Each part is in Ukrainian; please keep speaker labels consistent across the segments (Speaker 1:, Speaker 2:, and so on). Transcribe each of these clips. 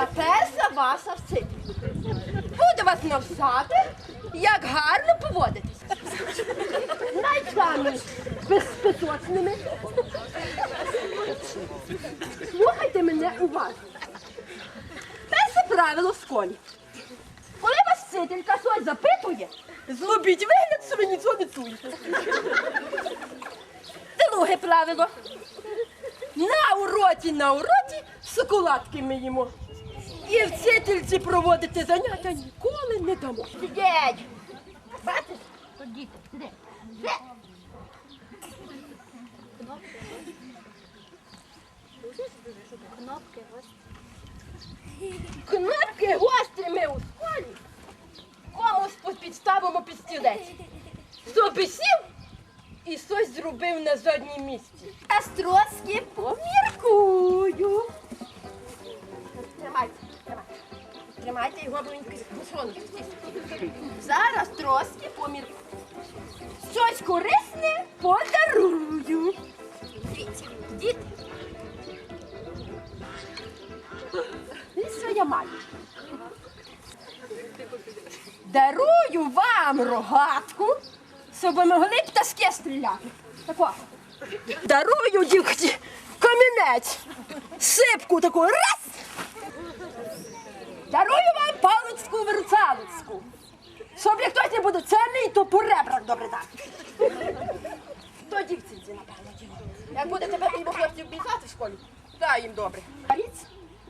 Speaker 1: Я перша ваша вчителька. Буду вас навчати, як гарно поводитись. Найчами безпечними. Слухайте мене уважно. Перше правило в школі. Коли вас вчителька щось запитує, зробіть вигляд, що ви нічого не чуєте. Друге правило. На уроці, на уроці шоколадки ми їмо. І вчительці проводити заняття ніколи не дамо. Сидіть! Бачиш? Ходіть, сиди. Сиди. Кнопки гострі ми у школі. Комусь підставимо під стілець. Хто сів і щось зробив на заднім місці. Я трошки Тримайте його, він. Зараз трошки поміркую. Щось корисне подарую. Діти. І що я маю? Дарую вам рогатку, щоб могли пташки стріляти. Так от. Дарую дівчаті камінець, сипку таку раз. Дарую вам верцалицьку. Щоб як хтось не буде цінний, то по ребрах добре дати. То дівчинці, напевно, діло. Як будете йому хлопців бігати в школі, дай їм добре.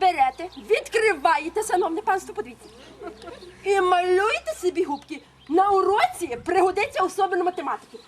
Speaker 1: Берете, відкриваєте, шановне панство, подивіться. І малюєте собі губки. На уроці пригодиться особливо математики.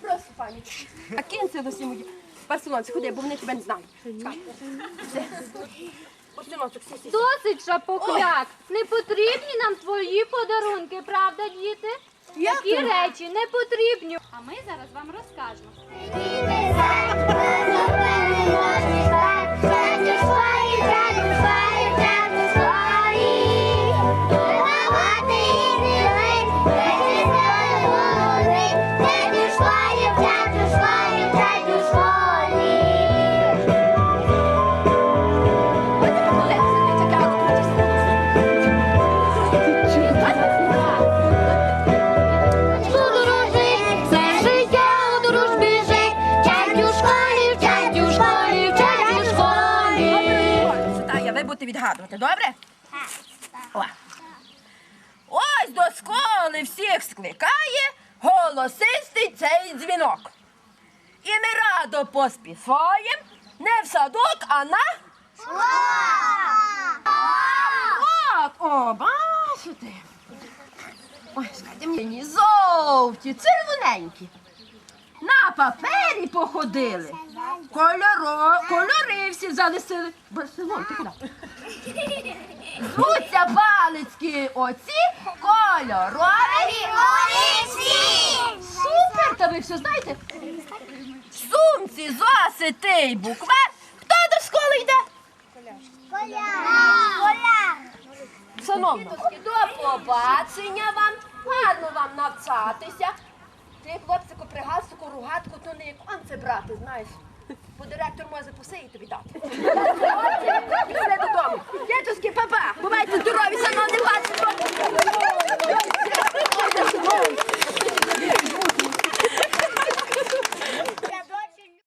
Speaker 1: Просто пані. А киньте до всі мої парсононці, ходи, бо вони тебе не знають. Парсонончик, сі, сі, сі.
Speaker 2: Досить, шапокляк. Не потрібні нам твої подарунки, правда, діти?
Speaker 1: Як
Speaker 2: Такі речі не потрібні. А ми зараз вам розкажемо.
Speaker 1: Відгадувати, добре? О. Ось до школи всіх скликає голосистий цей дзвінок. І ми радо поспішаєм не в садок, а на. Так, о, бачите. Ой, скажіть мені жовті, червоненькі. Папері походили. Кольоро, кольори всі залисили. Барселон, ти куди? Звуться палицькі оці кольорові Супер! Та ви все знаєте? Сумці зоситий буквар. Хто до школи йде? Шановна, до побачення вам, гарно вам навчатися. Ти, хлопцику при галстуку, ругатку, то не як он це брати, знаєш. Бо директор може посеї тобі дати. Пішли додому. Дідуськи, папа, бувайте здорові,